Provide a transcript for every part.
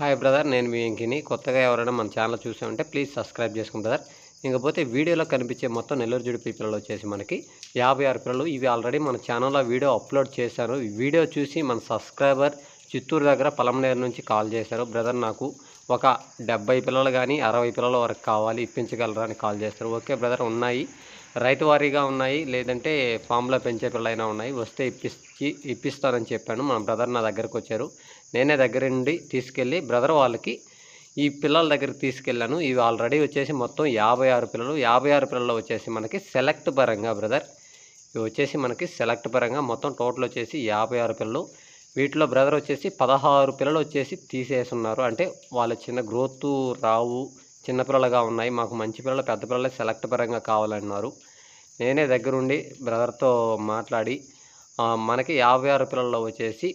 Hi brother నేను మీ ఇంకిని కొత్తగా ఎవరైనా మన ఛానల్ చూసా ఉంటే ప్లీజ్ సబ్స్క్రైబ్ చేసుకోండి బ్రదర్ ఇంకపోతే వీడియోలో కనిపించే మొత్తం నెల్లూరు జుడిపి పిల్లలు వచ్చేసి మనకి యాభై ఆరు పిల్లలు. ఇవి ఆల్రెడీ మన ఛానల్లో వీడియో అప్లోడ్ చేశాను ఈ వీడియో చూసి మన సబ్స్క్రైబర్ చిత్తూరు దగ్గర పలమనేరు నుంచి కాల్ చేశారు. బ్రదర్ నాకు ఒక డెబ్బై పిల్లలు కానీ అరవై పిల్లల వరకు కావాలి. ఇప్పించగలరా అని కాల్ చేస్తారు. ఓకే బ్రదర్ ఉన్నాయి. రైతు వారీగా ఉన్నాయి. లేదంటే ఫామ్లో పెంచే పిల్లలైనా ఉన్నాయి. వస్తే ఇప్పించి ఇప్పిస్తానని చెప్పాను. మన బ్రదర్ నా దగ్గరకు వచ్చారు. నేనే దగ్గర నుండి తీసుకెళ్ళి బ్రదర్ వాళ్ళకి ఈ పిల్లల దగ్గరికి తీసుకెళ్ళాను. ఇవి ఆల్రెడీ వచ్చేసి మొత్తం యాభై ఆరు పిల్లలు. యాభై ఆరు పిల్లలు వచ్చేసి మనకి సెలెక్ట్ పరంగా బ్రదర్ ఇవి వచ్చేసి మనకి సెలెక్ట్ పరంగా మొత్తం టోటల్ వచ్చేసి యాభై ఆరు పిల్లలు. వీటిలో బ్రదర్ వచ్చేసి పదహారు పిల్లలు వచ్చేసి తీసేస్తున్నారు అంటే వాళ్ళ చిన్న గ్రోత్ రావు చిన్న పిల్లలుగా ఉన్నాయి. మాకు మంచి పిల్లలు పెద్ద పిల్లలు సెలెక్ట్ పరంగా కావాలన్నారు. నేనే దగ్గరుండి బ్రదర్తో మాట్లాడి మనకి యాభై ఆరు పిల్లల్లో వచ్చేసి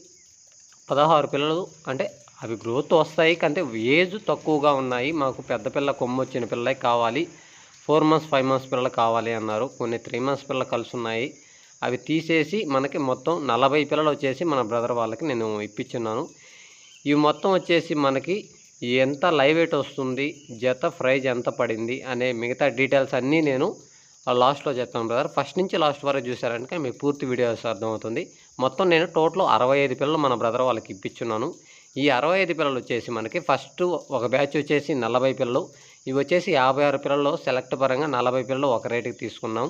పదహారు పిల్లలు అంటే అవి గ్రోత్ వస్తాయి కంటే ఏజ్ తక్కువగా ఉన్నాయి. మాకు పెద్ద పిల్ల కొమ్ము వచ్చిన పిల్లలే కావాలి. ఫోర్ మంత్స్ ఫైవ్ మంత్స్ పిల్లలు కావాలి అన్నారు. కొన్ని త్రీ మంత్స్ పిల్లలు కలిసి ఉన్నాయి అవి తీసేసి మనకి మొత్తం నలభై పిల్లలు వచ్చేసి మన బ్రదర్ వాళ్ళకి నేను ఇప్పించున్నాను. ఇవి మొత్తం వచ్చేసి మనకి ఎంత లైవ్ వెయిట్ వస్తుంది జత ప్రైజ్ ఎంత పడింది అనే మిగతా డీటెయిల్స్ అన్నీ నేను లాస్ట్లో చెప్తాను బ్రదర్ ఫస్ట్ నుంచి లాస్ట్ వరకు చూసారంటే మీకు పూర్తి వీడియోస్ అర్థమవుతుంది. మొత్తం నేను టోటల్ అరవై ఐదు పిల్లలు మన బ్రదర్ వాళ్ళకి ఇప్పించున్నాను. ఈ అరవై ఐదు పిల్లలు వచ్చేసి మనకి ఫస్ట్ ఒక బ్యాచ్ వచ్చేసి నలభై పిల్లలు. ఇవి వచ్చేసి యాభై ఆరు పిల్లలు సెలెక్ట్ పరంగా నలభై పిల్లలు ఒక రేటుకి తీసుకున్నాం.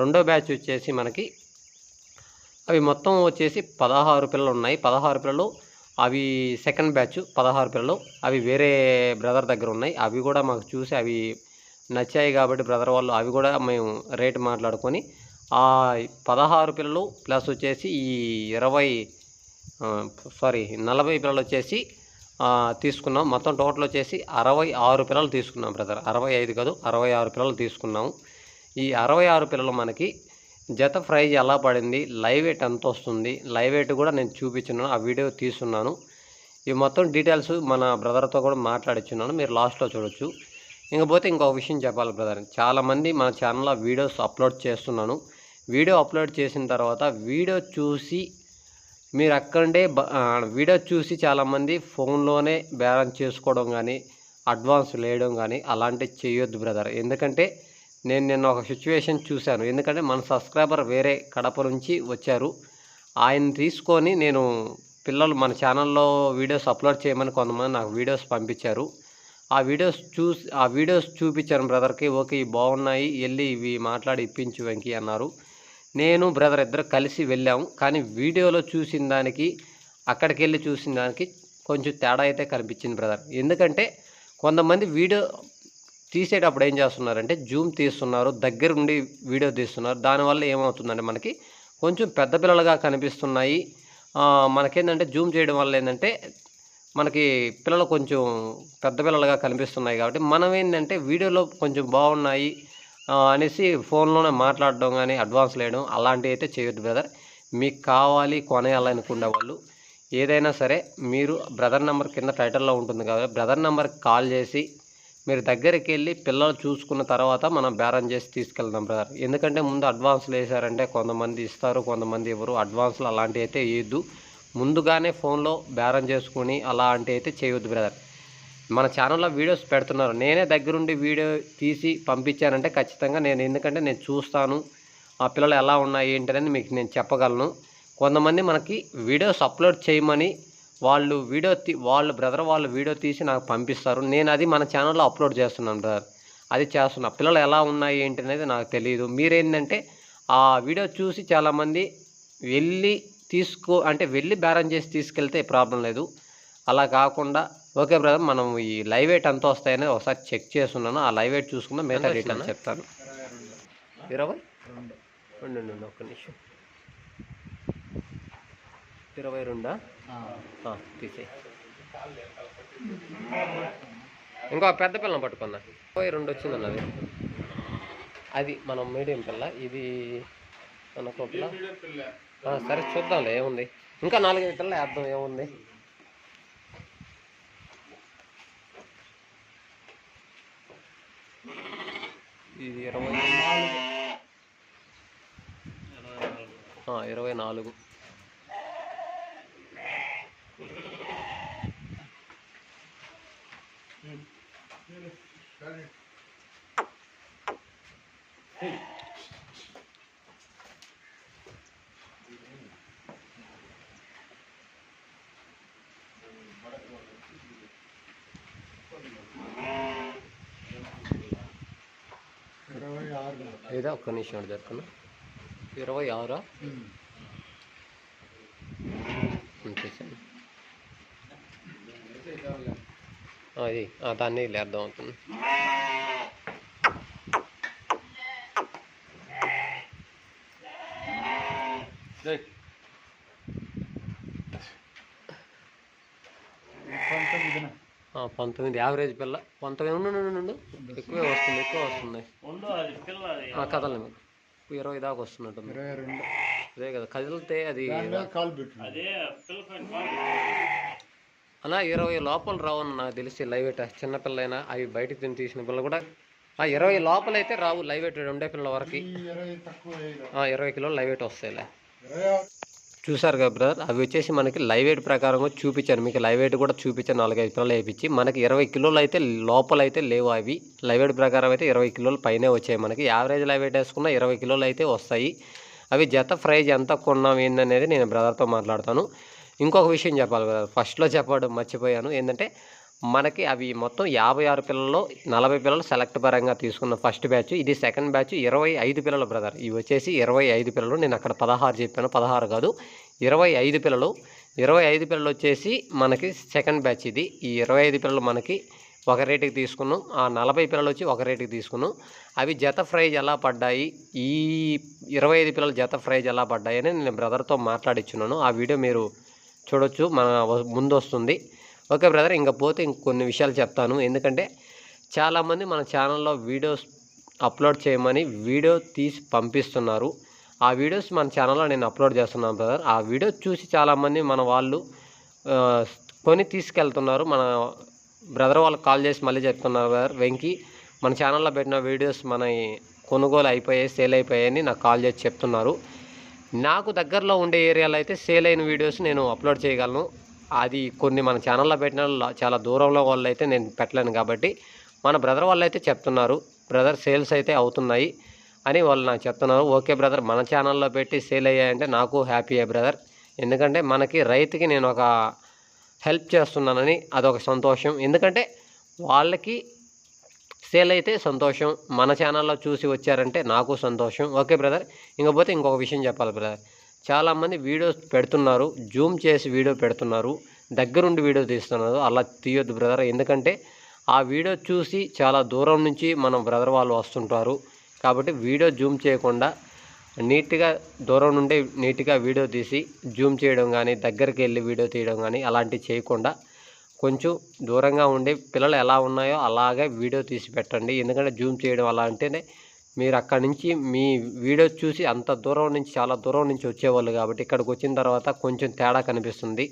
రెండో బ్యాచ్ వచ్చేసి మనకి అవి మొత్తం వచ్చేసి పదహారు పిల్లలు ఉన్నాయి. పదహారు పిల్లలు అవి సెకండ్ బ్యాచ్ పదహారు పిల్లలు అవి వేరే బ్రదర్ దగ్గర ఉన్నాయి. అవి కూడా మాకు చూసి అవి నచ్చాయి కాబట్టి బ్రదర్ వాళ్ళు అవి కూడా మేము రేట్ మాట్లాడుకొని ఆ పదహారు పిల్లలు ప్లస్ వచ్చేసి ఈ ఇరవై సారీ నలభై పిల్లలు వచ్చేసి తీసుకున్నాం. మొత్తం టోటల్ వచ్చేసి అరవై ఆరు పిల్లలు తీసుకున్నాం బ్రదర్. అరవై ఐదు కాదు అరవై ఆరు పిల్లలు తీసుకున్నాము ఈ అరవై ఆరు పిల్లలు మనకి జత ప్రైజ్ ఎలా పడింది లైవ్ ఎయిట్ ఎంత వస్తుంది లైవ్ ఎయిట్ కూడా నేను చూపించున్నాను ఆ వీడియో తీసుకున్నాను ఈ మొత్తం డీటెయిల్స్ మన బ్రదర్తో కూడా మాట్లాడిచ్చున్నాను మీరు లాస్ట్లో చూడొచ్చు. ఇంకపోతే ఇంకొక విషయం చెప్పాలి బ్రదర్. చాలామంది మన ఛానల్లో వీడియోస్ అప్లోడ్ చేస్తున్నాను. వీడియో అప్లోడ్ చేసిన తర్వాత వీడియో చూసి మీరు అక్కడే వీడియో చూసి చాలామంది ఫోన్లోనే బ్యాలెన్స్ చేసుకోవడం కానీ అడ్వాన్స్ లేయడం కానీ అలాంటివి చేయొద్దు బ్రదర్. ఎందుకంటే నేను నిన్న ఒక సిచ్యువేషన్ చూశాను. ఎందుకంటే మన సబ్స్క్రైబర్ వేరే కడప నుంచి వచ్చారు. ఆయన తీసుకొని నేను పిల్లలు మన ఛానల్లో వీడియోస్ అప్లోడ్ చేయమని కొంతమంది నాకు వీడియోస్ పంపించారు. ఆ వీడియోస్ చూసి ఆ వీడియోస్ చూపించాను బ్రదర్కి ఓకే ఇవి బాగున్నాయి వెళ్ళి ఇవి మాట్లాడి ఇప్పించు వెంకీ అన్నారు. నేను బ్రదర్ ఇద్దరు కలిసి వెళ్ళాము కానీ వీడియోలో చూసిన దానికి అక్కడికి వెళ్ళి చూసిన దానికి కొంచెం తేడా అయితే కనిపించింది బ్రదర్. ఎందుకంటే కొంతమంది వీడియో తీసేటప్పుడు ఏం చేస్తున్నారంటే జూమ్ తీస్తున్నారు దగ్గర ఉండి వీడియో తీస్తున్నారు. దానివల్ల ఏమవుతుందంటే మనకి కొంచెం పెద్ద పిల్లలుగా కనిపిస్తున్నాయి. మనకేంటంటే జూమ్ చేయడం వల్ల ఏంటంటే మనకి పిల్లలు కొంచెం పెద్ద పిల్లలుగా కనిపిస్తున్నాయి కాబట్టి మనం ఏంటంటే వీడియోలో కొంచెం బాగున్నాయి అనేసి ఫోన్లోనే మాట్లాడడం కానీ అడ్వాన్స్ లేయడం అలాంటివి అయితే చేయొద్దు బ్రదర్. మీకు కావాలి కొనేయాలనుకునే వాళ్ళు ఏదైనా సరే మీరు బ్రదర్ నెంబర్ కింద టైటిల్లో ఉంటుంది కాబట్టి బ్రదర్ నెంబర్కి కాల్ చేసి మీరు దగ్గరికి వెళ్ళి పిల్లలు చూసుకున్న తర్వాత మనం బేరం చేసి తీసుకెళ్దాం బ్రదర్. ఎందుకంటే ముందు అడ్వాన్స్లు వేసారంటే కొంతమంది ఇస్తారు కొంతమంది ఇవ్వరు. అడ్వాన్స్లు అలాంటివి అయితే వేయద్దు. ముందుగానే ఫోన్లో బేరం చేసుకుని అలాంటివి అయితే చేయొద్దు బ్రదర్. మన ఛానల్లో వీడియోస్ పెడుతున్నారు. నేనే దగ్గరుండి వీడియో తీసి పంపించానంటే ఖచ్చితంగా నేను ఎందుకంటే నేను చూస్తాను. ఆ పిల్లలు ఎలా ఉన్నాయి ఏంటనేది మీకు నేను చెప్పగలను. కొంతమంది మనకి వీడియోస్ అప్లోడ్ చేయమని వాళ్ళు వీడియో తీ వాళ్ళ బ్రదర్ వాళ్ళు వీడియో తీసి నాకు పంపిస్తారు. నేను అది మన ఛానల్లో అప్లోడ్ చేస్తున్నాను బ్రదర్. అది చేస్తున్నా. పిల్లలు ఎలా ఉన్నాయి ఏంటి అనేది నాకు తెలియదు మీరేంటంటే ఆ వీడియో చూసి చాలామంది వెళ్ళి తీసుకో అంటే వెళ్ళి బేరం చేసి తీసుకెళ్తే ప్రాబ్లం లేదు. అలా కాకుండా ఓకే బ్రదర్ మనం ఈ లైవ్ వెయిట్ ఎంత వస్తాయని ఒకసారి చెక్ చేస్తున్నాను ఆ లైవ్ వెయిట్ చూసుకుందాం మిగతా డీటెయిల్స్ చెప్తాను. ఇరవై? ఉండు, ఒక్క నిమిషం. ఇరవై రెండా? తీసేయ్. ఇంకో పెద్ద పిల్లని పట్టుకున్నా ఇరవై రెండు వచ్చిందన్న అది. అది మనం మీడియం పిల్ల ఇది మన పిల్ల సరే చూద్దాంలే ఏముంది? ఇంకా నాలుగైదు ఇతరులు వేద్దాం ఏముంది? ఇది ఇరవై ఇరవై నాలుగు. Hey. ఏదో ఒక్క నిమిషం జరుపుకున్నా ఇరవై ఆరా? అది ఆ, దాన్ని లేద్దాం అవుతుంది పంతొమ్మిది యావరేజ్ పిల్ల. పంతొమ్మిది. ఎక్కువే వస్తుంది ఎక్కువ వస్తుంది. మీకు ఇరవై దాకా రెండు. అదే కదా కదిలితే అది అలా ఇరవై లోపల రావని నాకు తెలిసి లైవ్ వెయిట్ చిన్నపిల్ల అయినా అవి బయటకు తిని తీసిన పిల్ల కూడా. ఆ ఇరవై లోపల అయితే రావు లైవ్ వెయిట్ ఉండే పిల్ల వరకు. ఇరవై కిలోలు లైవ్ వెయిట్ వస్తాయిలే. చూసారు కదా బ్రదర్? అవి వచ్చేసి మనకి లైవ్ వెయిట్ ప్రకారం చూపించాను మీకు లైవ్ వెయిట్ కూడా చూపించాను నాలుగైదు కిలోలు వేయించి మనకి ఇరవై కిలోలు అయితే లోపల అయితే లేవు అవి. లైవ్ వెయిట్ ప్రకారం అయితే ఇరవై కిలోలు పైనే వచ్చాయి మనకి. యావరేజ్ లైవ్ వెయిట్ వేసుకున్న ఇరవై కిలోలు అయితే వస్తాయి. అవి జత ప్రైజ్ ఎంత కొన్నాం ఏందనేది నేను బ్రదర్తో మాట్లాడతాను. ఇంకొక విషయం చెప్పాలి బ్రదర్. ఫస్ట్లో చెప్పడం మర్చిపోయాను. ఏంటంటే మనకి అవి మొత్తం యాభై ఆరు పిల్లల్లో నలభై పిల్లలు సెలెక్ట్ పరంగా తీసుకున్న ఫస్ట్ బ్యాచ్. ఇది సెకండ్ బ్యాచ్. ఇరవై ఐదు పిల్లలు బ్రదర్. ఇవి వచ్చేసి ఇరవై ఐదు పిల్లలు. నేను అక్కడ పదహారు చెప్పాను. పదహారు కాదు. ఇరవై ఐదు పిల్లలు. ఇరవై ఐదు పిల్లలు వచ్చేసి మనకి సెకండ్ బ్యాచ్ ఇది. ఈ ఇరవై ఐదు పిల్లలు మనకి ఒక రేటుకి తీసుకున్నాం. ఆ నలభై పిల్లలు వచ్చి ఒక రేటుకి తీసుకున్నాం. అవి జత ప్రైజ్ ఎలా పడ్డాయి? ఈ ఇరవై ఐదు పిల్లలు జత ప్రైజ్ ఎలా పడ్డాయి అని నేను బ్రదర్తో మాట్లాడిచ్చున్నాను. ఆ వీడియో మీరు చూడొచ్చు. మన ముందు వస్తుంది ఓకే బ్రదర్ ఇంకా పోతే ఇంకొన్ని విషయాలు చెప్తాను. ఎందుకంటే చాలామంది మన ఛానల్లో వీడియోస్ అప్లోడ్ చేయమని వీడియో తీసి పంపిస్తున్నారు. ఆ వీడియోస్ మన ఛానల్లో నేను అప్లోడ్ చేస్తున్నాను బ్రదర్. ఆ వీడియో చూసి చాలామంది మన వాళ్ళు కొని తీసుకెళ్తున్నారు. మన బ్రదర్ వాళ్ళకి కాల్ చేసి మళ్ళీ చెప్తున్నారు బ్రదర్. వెంకీ మన ఛానల్లో పెట్టిన వీడియోస్ మన కొనుగోలు అయిపోయాయి సేల్ అయిపోయాయని నాకు కాల్ చేసి చెప్తున్నారు. నాకు దగ్గరలో ఉండే ఏరియాలో అయితే సేల్ అయిన వీడియోస్ నేను అప్లోడ్ చేయగలను. అది కొన్ని మన ఛానల్లో పెట్టిన చాలా దూరంలో వాళ్ళు అయితే నేను పెట్టలేను కాబట్టి మన బ్రదర్ వాళ్ళు అయితే చెప్తున్నారు బ్రదర్ సేల్స్ అయితే అవుతున్నాయి అని వాళ్ళు నాకు చెప్తున్నారు. ఓకే బ్రదర్ మన ఛానల్లో పెట్టి సేల్ అయ్యాయంటే నాకు హ్యాపీ బ్రదర్ ఎందుకంటే మనకి రైతుకి నేను ఒక హెల్ప్ చేస్తున్నానని అదొక సంతోషం. ఎందుకంటే వాళ్ళకి సేల్ అయితే సంతోషం. మన ఛానల్లో చూసి వచ్చారంటే నాకు సంతోషం. ఓకే బ్రదర్ ఇంకపోతే ఇంకొక విషయం చెప్పాలి బ్రదర్ చాలామంది వీడియోస్ పెడుతున్నారు జూమ్ చేసి వీడియో పెడుతున్నారు దగ్గరుండి వీడియో తీస్తున్నారు అలా తీయొద్దు బ్రదర్. ఎందుకంటే ఆ వీడియో చూసి చాలా దూరం నుంచి మన బ్రదర్ వాళ్ళు వస్తుంటారు. కాబట్టి వీడియో జూమ్ చేయకుండా నీట్గా దూరం నుండి నీట్గా వీడియో తీసి జూమ్ చేయడం కానీ దగ్గరికి వెళ్ళి వీడియో తీయడం కానీ అలాంటివి చేయకుండా కొంచెం దూరంగా ఉండి పిల్లలు ఎలా ఉన్నాయో అలాగే వీడియో తీసి పెట్టండి. ఎందుకంటే జూమ్ చేయడం అలా అంటేనే మీరు అక్కడి నుంచి మీ వీడియో చూసి అంత దూరం నుంచి చాలా దూరం నుంచి వచ్చేవాళ్ళు కాబట్టి ఇక్కడికి వచ్చిన తర్వాత కొంచెం తేడా కనిపిస్తుంది.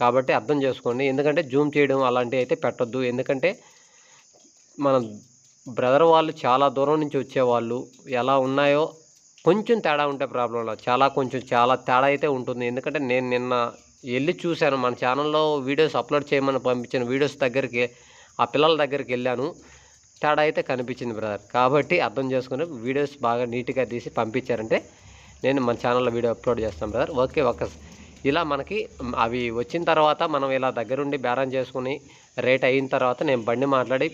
కాబట్టి అర్థం చేసుకోండి. ఎందుకంటే జూమ్ చేయడం అలాంటివి అయితే పెట్టొద్దు. ఎందుకంటే మన బ్రదర్ వాళ్ళు చాలా దూరం నుంచి వచ్చేవాళ్ళు. ఎలా ఉన్నాయో కొంచెం తేడా ఉంటే ప్రాబ్లంలో చాలా కొంచెం చాలా తేడా అయితే ఉంటుంది. ఎందుకంటే నేను నిన్న వెళ్ళి చూశాను. మన ఛానల్లో వీడియోస్ అప్లోడ్ చేయమని పంపించిన వీడియోస్ దగ్గరికి ఆ పిల్లల దగ్గరికి వెళ్ళాను. తేడా అయితే కనిపించింది బ్రదర్ కాబట్టి అర్థం చేసుకుని వీడియోస్ బాగా నీట్గా తీసి పంపించారంటే నేను మన ఛానల్లో వీడియో అప్లోడ్ చేస్తాను బ్రదర్ ఓకే ఒక ఇలా మనకి అవి వచ్చిన తర్వాత మనం ఇలా దగ్గరుండి బేరం చేసుకుని రేట్ అయిన తర్వాత నేను బండి మాట్లాడి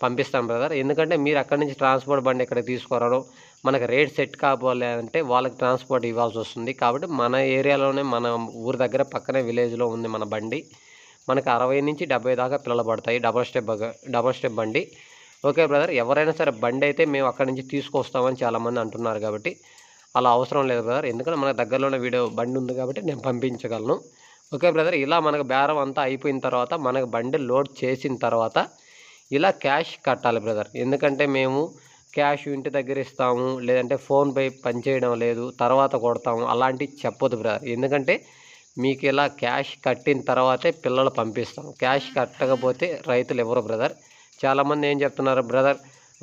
పంపిస్తాం బ్రదర్ ఎందుకంటే మీరు అక్కడి నుంచి ట్రాన్స్పోర్ట్ బండి ఇక్కడ తీసుకురావడం మనకు రేట్ సెట్ కావాలి అంటే వాళ్ళకి ట్రాన్స్పోర్ట్ ఇవ్వాల్సి వస్తుంది. కాబట్టి మన ఏరియాలోనే మన ఊరి దగ్గర పక్కనే విలేజ్లో ఉంది మన బండి. మనకు అరవై నుంచి డెబ్బై దాకా పిల్లలు పడతాయి. డబల్ స్టెప్ డబల్ స్టెప్ బండి. ఓకే బ్రదర్ ఎవరైనా సరే బండి అయితే మేము అక్కడి నుంచి తీసుకొస్తామని చాలామంది అంటున్నారు కాబట్టి అలా అవసరం లేదు బ్రదర్. ఎందుకంటే మన దగ్గరలోనే వీడియో బండి ఉంది కాబట్టి నేను పంపించగలను. ఓకే బ్రదర్ ఇలా మనకు బేరం అంతా అయిపోయిన తర్వాత మనకు బండి లోడ్ చేసిన తర్వాత ఇలా క్యాష్ కట్టాలి బ్రదర్. ఎందుకంటే మేము క్యాష్ ఇంటి దగ్గర ఇస్తాము లేదంటే ఫోన్పే పనిచేయడం లేదు తర్వాత కొడతాము అలాంటివి చెప్పొద్దు బ్రదర్. ఎందుకంటే మీకు ఇలా క్యాష్ కట్టిన తర్వాతే పిల్లలు పంపిస్తాం. క్యాష్ కట్టకపోతే రైతులు ఎవరు బ్రదర్? చాలామంది ఏం చెప్తున్నారు బ్రదర్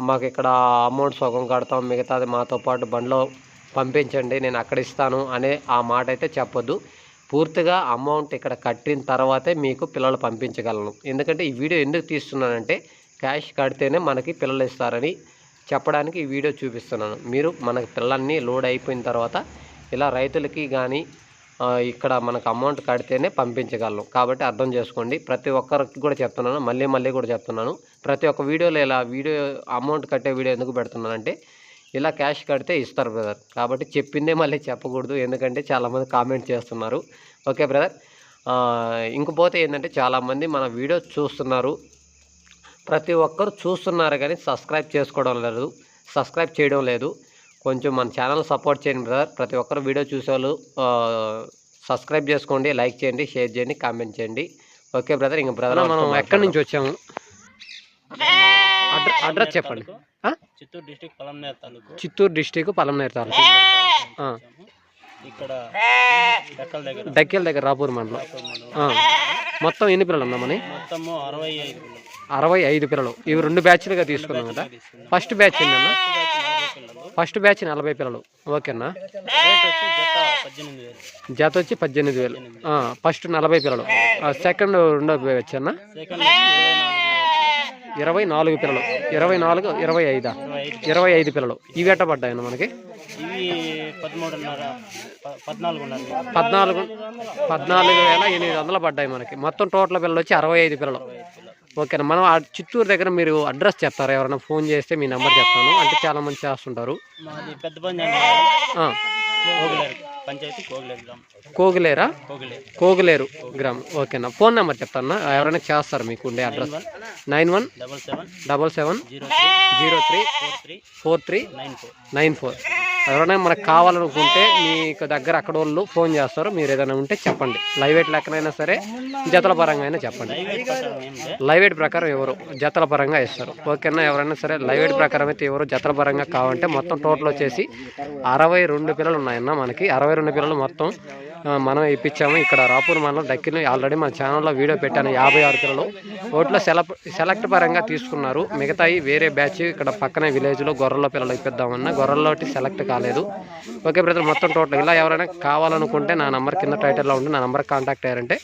మాకు ఇక్కడ అమౌంట్ సగం కడతాం మిగతాది మాతో పాటు బండ్లో పంపించండి నేను అక్కడ ఇస్తాను అనే ఆ మాట అయితే చెప్పొద్దు. పూర్తిగా అమౌంట్ ఇక్కడ కట్టిన తర్వాతే మీకు పిల్లలు పంపించగలను. ఎందుకంటే ఈ వీడియో ఎందుకు తీస్తున్నానంటే క్యాష్ కడితేనే మనకి పిల్లలు ఇస్తారని చెప్పడానికి ఈ వీడియో చూపిస్తున్నాను. మీరు మనకి పిల్లల్ని లోడ్ అయిపోయిన తర్వాత ఇలా రైతులకి కానీ ఇక్కడ మనకు అమౌంట్ కడితేనే పంపించగలం కాబట్టి అర్థం చేసుకోండి. ప్రతి ఒక్కరికి కూడా చెప్తున్నాను. మళ్ళీ మళ్ళీ కూడా చెప్తున్నాను. ప్రతి ఒక్క వీడియోలో ఇలా వీడియో అమౌంట్ కట్టే వీడియో ఎందుకు పెడుతున్నానంటే ఇలా క్యాష్ కడితే ఇస్తారు బ్రదర్ కాబట్టి చెప్పిందే మళ్ళీ చెప్పకూడదు. ఎందుకంటే చాలామంది కామెంట్ చేస్తున్నారు. ఓకే బ్రదర్ ఇంకపోతే ఏంటంటే చాలామంది మన వీడియో చూస్తున్నారు. ప్రతి ఒక్కరు చూస్తున్నారు కానీ సబ్స్క్రైబ్ చేసుకోవడం లేదు. సబ్స్క్రైబ్ చేయడం లేదు. కొంచెం మన ఛానల్ సపోర్ట్ చేయండి బ్రదర్. ప్రతి ఒక్కరు వీడియో చూసేవాళ్ళు సబ్స్క్రైబ్ చేసుకోండి లైక్ చేయండి షేర్ చేయండి కామెంట్ చేయండి. ఓకే బ్రదర్ ఇంక బ్రదర్ మనం ఎక్కడి నుంచి వచ్చాము? అడ్ర- అడ్రస్ చెప్పండి? చిత్తూరు డిస్టిక్ పొలంనేరు తాలూకు. చిత్తూరు డిస్టిక్ పలంనేరు తాలూకు. ఆ. ఇక్కడ డెక్కల దగ్గర. రాపూర్ మండలం. ఆ. మొత్తం ఎన్ని పిల్లలు ఉన్నామని? అరవై ఐదు పిల్లలు. ఇవి రెండు బ్యాచ్లుగా తీసుకున్నాం కదా. ఫస్ట్ బ్యాచ్ ఏంటన్నా ఫస్ట్ బ్యాచ్ నలభై పిల్లలు. ఓకేనా? జత వచ్చి పద్దెనిమిది వేలు. ఫస్ట్ నలభై పిల్లలు. సెకండ్ రెండో బ్యాచ్ అన్న? ఇరవై నాలుగు పిల్లలు. ఇరవై నాలుగు ఇరవై ఐదా ఇరవై ఐదు? ఇరవై ఐదు పిల్లలు. ఇవి ఎట్ట పడ్డాయన్న మనకి? పద్నాలుగు పద్నాలుగు వేల ఎనిమిది వందలు పడ్డాయి మనకి. మొత్తం టోటల్ పిల్లలు వచ్చి అరవై ఐదు పిల్లలు. ఓకేనా. మనం ఆ చిత్తూరు దగ్గర మీరు అడ్రస్ చెప్తారా? ఎవరైనా ఫోన్ చేస్తే మీ నెంబర్ చెప్తాను. అంటే చాలా మంది చేస్తుంటారు. కోగిలేరు కోగిలేరు గ్రామం. ఓకేనా. ఫోన్ నెంబర్ చెప్తానా. ఎవరైనా చేస్తారు మీకు ఉండే address? Nine one double seven zero three four three four three nine four nine four. ఎవరైనా మనకు కావాలనుకుంటే మీకు దగ్గర అక్కడ వాళ్ళు ఫోన్ చేస్తారు మీరు ఏదైనా ఉంటే చెప్పండి. లైవ్ వెయిట్ లెక్కనైనా సరే జతల పరంగా అయినా చెప్పండి. ప్రకారం లైవ్ వెయిట్ ప్రకారం ఎవరు జతల పరంగా ఇస్తారు ఓకేనా? ఎవరైనా సరే లైవ్ వెయిట్ ప్రకారం అయితే ఎవరు జతల పరంగా కావాలంటే మొత్తం టోటల్ వచ్చేసి అరవై రెండు పిల్లలు ఉన్నాయన్న మనకి. అరవై రెండు పిల్లలు మొత్తం మనం ఇప్పించాము. ఇక్కడ రాపూర్ మండలం డక్కిని ఆల్రెడీ మన ఛానల్లో వీడియో పెట్టాను. యాభై ఆరు కిలోలు. ఓట్లో సెలెక్ట్ సెలెక్ట్ పరంగా తీసుకున్నారు. మిగతాయి వేరే బ్యాచ్ ఇక్కడ పక్కనే విలేజ్లో గొర్రెల పిల్లలు ఇప్పిద్దామన్నా గొర్రెల్లోటి సెలెక్ట్ కాలేదు. ఓకే బ్రదర్ మొత్తం టోటల్. ఇలా ఎవరైనా కావాలనుకుంటే నా నెంబర్ కింద టైటిల్లో ఉంటే నా నెంబర్ కాంటాక్ట్ అయ్యారంటే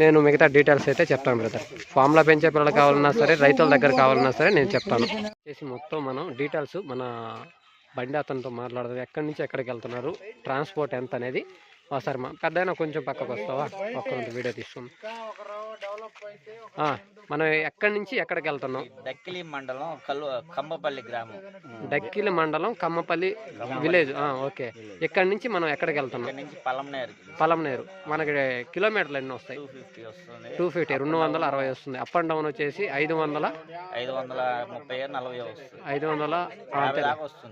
నేను మిగతా డీటెయిల్స్ అయితే చెప్తాను బ్రదర్. ఫామ్లో పెంచే పిల్లలు కావాలన్నా సరే రైతుల దగ్గర కావాలన్నా సరే నేను చెప్తాను. చేసి మొత్తం మనం డీటెయిల్స్ మన బండి అతనితో మాట్లాడదాం. ఎక్కడి నుంచి ఎక్కడికి వెళ్తున్నారు? ట్రాన్స్పోర్ట్ ఎంత అనేది ఒకసారి మా పెద్ద కొంచెం పక్కకు వస్తావా? ఒక్క వీడియో తీసుకుందాం మనం ఎక్కడి నుంచి ఎక్కడికి వెళ్తున్నాం? దక్కిలి మండలం కల్లు కంబపల్లి గ్రామం. డక్కిలి మండలం కమ్మపల్లి విలేజ్. ఓకే. ఇక్కడి నుంచి మనం ఎక్కడికి వెళ్తున్నాం? పలంనేరుకి పలంనేరు మనకి కిలోమీటర్లు ఎన్ని వస్తాయి? టూ ఫిఫ్టీ రెండు వందల అరవై వస్తుంది. అప్ అండ్ డౌన్ వచ్చేసి ఐదు వందల ఐదు వందల ముప్పై నలభై వస్తుంది. ఐదు వందల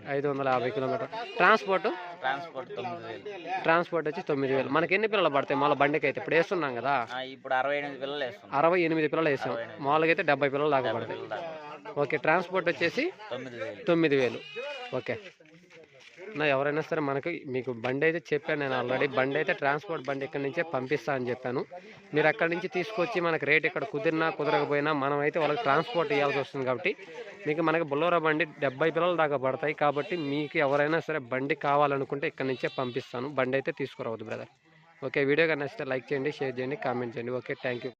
ఐదు వందల యాభై కిలోమీటర్ ట్రాన్స్పోర్ట్? ట్రాన్స్పోర్ట్ ట్రాన్స్పోర్ట్ వచ్చి తొమ్మిది వేలు. మనకి ఎన్ని పిల్లలు పడతాయి? మళ్ళీ బండికి అయితే ఇప్పుడు వేస్తున్నాం కదా. ఇప్పుడు అరవై ఎనిమిది పిల్లలు వేస్తుంది అరవై ఎనిమిది పిల్లలు వేసాం. మామూలుగా అయితే డెబ్బై పిల్లలు దాకా పడతాయి. ఓకే ట్రాన్స్పోర్ట్ వచ్చేసి తొమ్మిది వేలు. తొమ్మిది వేలు. ఓకే. నా ఎవరైనా సరే మనకి మీకు బండి అయితే చెప్పాను నేను ఆల్రెడీ. బండి అయితే ట్రాన్స్పోర్ట్ బండి ఇక్కడి నుంచే పంపిస్తా అని చెప్పాను. మీరు అక్కడి నుంచి తీసుకొచ్చి మనకి రేట్ ఇక్కడ కుదిరినా కుదరకపోయినా మనం అయితే వాళ్ళకి ట్రాన్స్పోర్ట్ ఇవ్వాల్సి వస్తుంది కాబట్టి మీకు మనకి బొలోరా బండి డెబ్బై పిల్లల దాకా పడతాయి. కాబట్టి మీకు ఎవరైనా సరే బండి కావాలనుకుంటే ఇక్కడి నుంచే పంపిస్తాను. బండి అయితే తీసుకురావద్దు బ్రదర్. ఓకే వీడియో కానీ నచ్చితే లైక్ చేయండి షేర్ చేయండి కామెంట్ చేయండి. Okay thank you.